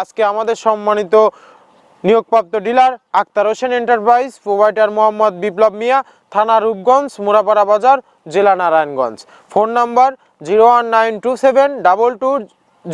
আজকে আমাদের সম্মানিত নিয়োগপ্রাপ্ত dealer Akhtar Hossain enterprise, provider Mohammad Biplob Mia, থানা রূপগঞ্জ, মুরাপাড়া বাজার, জেলা Narayanganj. Phone number zero one nine two seven double two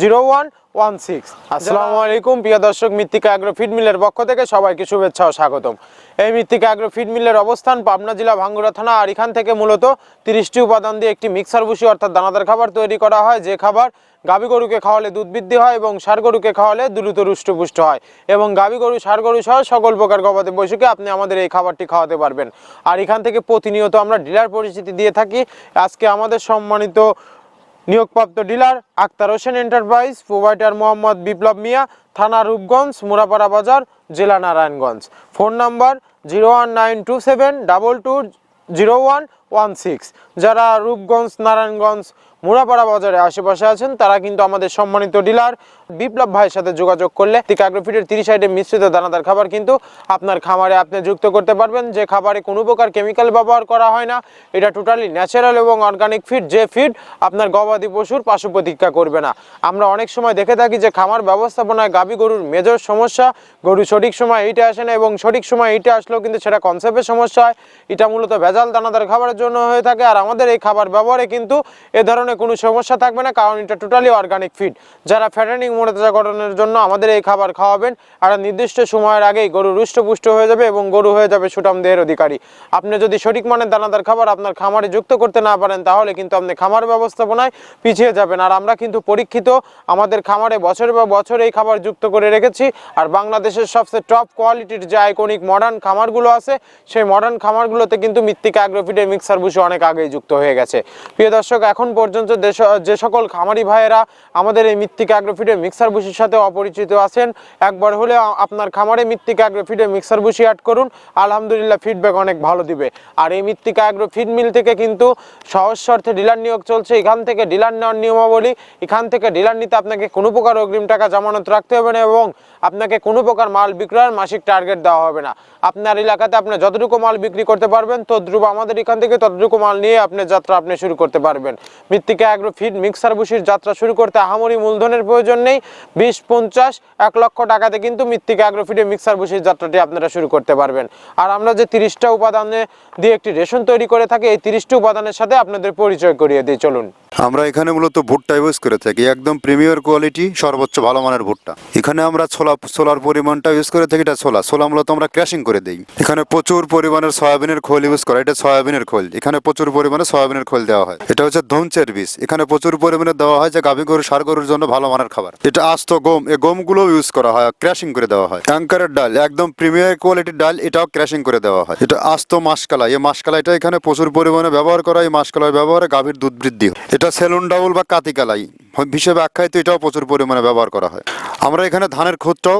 zero one one six. আসসালামু আলাইকুম, প্রিয় মৃত্তিকা অ্যাগ্রো ফিড পক্ষ থেকে সবাইকে শুভেচ্ছা ও স্বাগতম। এই মৃত্তিকা অ্যাগ্রো ফিড অবস্থান পাবনা জেলা ভাঙ্গুড়া থানা, আর এখান থেকে মূলত তিরিশটি উপাদান দিয়ে একটি মিক্সার ভুসি, অর্থাৎ দানাদার খাবার তৈরি করা হয়। যে খাবার গাভী গরুকে খাওয়ালে দুধ বৃদ্ধি হয় এবং ষাড় গরুকে খাওয়ালে দ্রুত রুষ্টপুষ্ট হয়। এবং গাভী গরু ষাড় গরু সহ সকল প্রকার গবাদি পশুকে আপনি আমাদের এই খাবারটি খাওয়াতে পারবেন। আর এখান থেকে প্রতিনিয়ত আমরা ডিলার পরিচিতি দিয়ে থাকি। আজকে আমাদের সম্মানিত নিয়োগপ্রাপ্ত dealer Akhtar Hossain enterprise, provider Mohammad Biplob Mia, থানা রূপগঞ্জ, মুরাপাড়া বাজার, জেলা Narayanganj. Phone number zero one nine two seven double two zero one one six. যারা রূপগঞ্জ, নারায়ণগঞ্জ মুরাপাড়া বাজারে আশেপাশে আছেন, তারা কিন্তু আমাদের সম্মানিত ডিলার। বিপ্লব ভাইয়ের সাথে যোগাযোগ করলে টিকাগ্রোফিটের তিরিশ আইটেম মিশ্রিত দানাদার খাবার কিন্তু আপনার খামারে আপনি যুক্ত করতে পারবেন। যে খাবারে কোনো প্রকার কেমিক্যাল ব্যবহার করা হয় না, এটা টোটালি ন্যাচারাল এবং অর্গানিক ফিড যে ফিড আপনার গবাদি পশুর পাশু প্রতিক্রিয়া করবে না। আমরা অনেক সময় দেখে থাকি যে খামার ব্যবস্থাপনায় গাভী গরুর মেজর সমস্যা, গরু সঠিক সময় এইটা আসে না এবং সঠিক সময় এইটা আসলেও কিন্তু সেটা কনসেপ্টের সমস্যা হয়। এটা মূলত ভেজাল দানাদার খাবারের জন্য হয়ে থাকে। আর আমাদের এই খাবার ব্যবহারে কিন্তু এ ধরনের কোনো সমস্যা থাকবে না, কারণ এটা টোটালি অর্গানিক ফিড যারা ফ্যাটানিং ফ্যাটেনিং মোটাতাজাকরণের জন্য আমাদের এই খাবার খাওয়াবেন আর নির্দিষ্ট সময়ের আগেই গরু রুষ্টপুষ্ট হয়ে যাবে এবং গরু হয়ে যাবে সুটাম দেহের অধিকারী। আপনি যদি সঠিক মানের দানাদার খাবার আপনার খামারে যুক্ত করতে না পারেন, তাহলে কিন্তু আপনি খামার ব্যবস্থাপনায় পিছিয়ে যাবেন। আর আমরা কিন্তু পরীক্ষিত, আমাদের খামারে বছর বা বছর এই খাবার যুক্ত করে রেখেছি। আর বাংলাদেশের সবচেয়ে টপ কোয়ালিটির যে আইকনিক মডার্ন খামারগুলো আছে, সেই মডার্ন খামারগুলোতে কিন্তু মৃত্তিকা অ্যাগ্রোফিডের মিক্সার বুসি অনেক আগেই যুক্ত হয়ে গেছে। প্রিয় দর্শক, এখন পর্যন্ত দেশ- যে সকল খামারি ভাইয়েরা আমাদের এই মৃত্তিকা অ্যাগ্রোফিডের মিক্সার বুসির সাথে অপরিচিত আছেন, একবার হলে আপনার খামারে মৃত্তিকা অ্যাগ্রোফিডের মিক্সার বুসি অ্যাড করুন, আলহামদুলিল্লাহ ফিডব্যাক অনেক ভালো দিবে। আর এই মৃত্তিকা অ্যাগ্রো ফিড মিল থেকে কিন্তু সহজ শর্তে ডিলার নিয়োগ চলছে, এখান থেকে ডিলার নেওয়ার নিয়মাবলী, এখান থেকে ডিলার নিতে আপনাকে কোনো প্রকার অগ্রিম টাকা জামানত রাখতে হবে না এবং আপনাকে কোনো প্রকার মাল বিক্রয়ের মাসিক টার্গেট দেওয়া হবে না। আপনার এলাকাতে আপনি যতটুকু মাল বিক্রি করতে পারবেন তদ্রুপ আমাদের এখান থেকে ততটুকু মাল নিয়ে আপনি যাত্রা আপনি শুরু করতে পারবেন। মৃত্তিকা অ্যাগ্রো ফিড মিক্সার বসির যাত্রা শুরু করতে আহামরি মূলধনের প্রয়োজন নেই। বিশ, পঞ্চাশ, এক লক্ষ টাকাতে কিন্তু মৃত্তিকা অ্যাগ্রো ফিডে মিক্সার বসির যাত্রাটি আপনারা শুরু করতে পারবেন। আর আমরা যে তিরিশটা উপাদানে দিয়ে একটি রেশন তৈরি করে থাকি, এই তিরিশটি উপাদানের সাথে আপনাদের পরিচয় করিয়ে দিই। চলুন। আমরা এখানে মূলত ভুট্টা ইউজ করে থাকি, একদম প্রিমিয়ার কোয়ালিটি, সর্বোচ্চ ভালো মানের ভুট্টা। এখানে আমরা ছোলা, ছোলার পরিমাণটা ইউজ করে থাকি, এটা ছোলা। ছোলা মূলত আমরা ক্র্যাশিং করে দিই। এখানে প্রচুর পরিমাণের সয়াবিনের খোল ইউজ করা এটা সয়াবিনের খোল। এখানে প্রচুর পরিমাণে সয়াবিনের খোল দেওয়া হয়। এটা হচ্ছে ধনচের বীজ। এখানে প্রচুর পরিমাণে দেওয়া হয় যে গাভী গরু সার গরুর জন্য ভালো মানের খাবার। এটা আস্ত গম এই গমগুলো ইউজ করা হয়, ক্র্যাশিং করে দেওয়া হয়। অ্যাঙ্কারের ডাল, একদম প্রিমিয়ার কোয়ালিটির ডাল, এটাও ক্র্যাশিং করে দেওয়া হয়। এটা আস্ত মাসকালা এই মাসকালা এটা এখানে প্রচুর পরিমাণে ব্যবহার করা এই মাসকালার ব্যবহারে গাভীর দুধ বৃদ্ধি হয়। এটা সেলুন ডাউল বা কাতিকালাই। হিসেবে আখ্যায়িত এটাও প্রচুর পরিমাণে ব্যবহার করা হয়। আমরা এখানে ধানের খুদটাও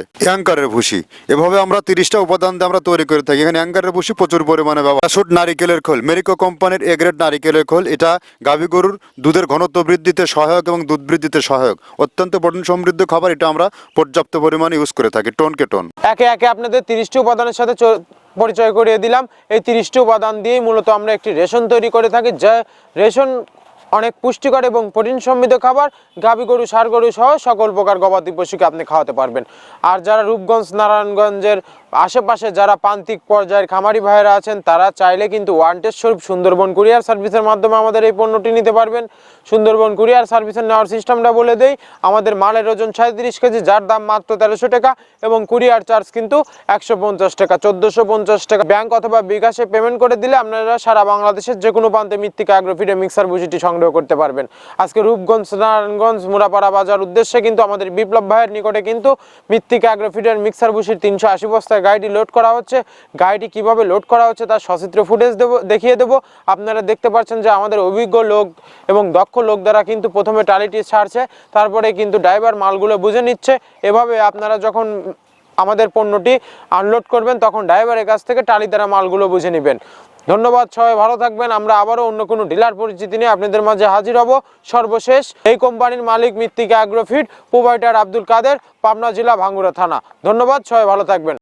অ্যাঙ্কারের ভুসি। এভাবে আমরা তিরিশটা উপাদান দিয়ে আমরা তৈরি করে থাকি। এখানে অ্যাঙ্কারের ভুসি প্রচুর পরিমাণে ব্যবহার শুট নারিকেলের খোল। মেরিকো কোম্পানির এ গ্রেড নারিকেলের খোল। এটা গাভী গরুর দুধের ঘনত্ব বৃদ্ধিতে সহায়ক এবং দুধ বৃদ্ধিতে সহায়ক। অত্যন্ত প্রোটিন সমৃদ্ধ খাবার। এটা আমরা পর্যাপ্ত পরিমাণে ইউজ করে থাকি টনকে টন। একে একে আপনাদের তিরিশটি উপাদানের সাথে পরিচয় করিয়ে দিলাম। এই তিরিশটি উপাদান দিয়েই মূলত আমরা একটি রেশন তৈরি করে থাকি। যা রেশন অনেক পুষ্টিকর এবং প্রোটিন সমৃদ্ধ খাবার, গাভী গরু, সার গরু সহ সকল প্রকার গবাদি পশুকে আপনি খাওয়াতে পারবেন। আর যারা রূপগঞ্জ, নারায়ণগঞ্জের আশেপাশে যারা প্রান্তিক পর্যায়ের খামারি ভাইয়েরা আছেন, তারা চাইলে কিন্তু ওয়ান্টেড স্বরূপ সুন্দরবন কুরিয়ার সার্ভিসের মাধ্যমে আমাদের এই পণ্যটি নিতে পারবেন। সুন্দরবন কুরিয়ার সার্ভিসের নেওয়ার সিস্টেমটা বলে দেই, আমাদের মালের ওজন সাঁত্রিশ কেজি, যার দাম মাত্র তেরোশো টাকা এবং কুরিয়ার চার্জ কিন্তু একশো পঞ্চাশ টাকা, চোদ্দোশো পঞ্চাশ টাকা। ব্যাংক অথবা বিকাশে পেমেন্ট করে দিলে আপনারা সারা বাংলাদেশের যে কোনো প্রান্তে মৃত্তিকা অ্যাগ্রোফিডে মিক্সার বুঝিটি সংগ্রহ সংগ্রহ করতে পারবেন। আজকে রূপগঞ্জ, নারায়ণগঞ্জ, মুরাপাড়া বাজার উদ্দেশ্যে কিন্তু আমাদের বিপ্লব ভাইয়ের নিকটে কিন্তু মৃত্তিকা অ্যাগ্রোফিডের মিক্সার বুশির তিনশো আশি বস্তায় গাড়িটি লোড করা হচ্ছে। গাড়িটি কীভাবে লোড করা হচ্ছে তার সচিত্র ফুটেজ দেবো, দেখিয়ে দেবো। আপনারা দেখতে পাচ্ছেন যে আমাদের অভিজ্ঞ লোক এবং দক্ষ লোক দ্বারা কিন্তু প্রথমে টালিটি ছাড়ছে, তারপরে কিন্তু ড্রাইভার মালগুলো বুঝে নিচ্ছে। এভাবে আপনারা যখন আমাদের পণ্যটি আনলোড করবেন, তখন ড্রাইভারের কাছ থেকে টালি দ্বারা মালগুলো বুঝে নেবেন। ধন্যবাদ সবাই, ভালো থাকবেন। আমরা আবারও অন্য কোনো ডিলার পরিচিতি নিয়ে আপনাদের মাঝে হাজির হব। সর্বশেষ, এই কোম্পানির মালিক মৃত্তিকা অ্যাগ্রোফিট প্রোভাইডার আব্দুল কাদের, পাবনা জেলা ভাঙ্গুরা থানা। ধন্যবাদ, সবাই ভালো থাকবেন।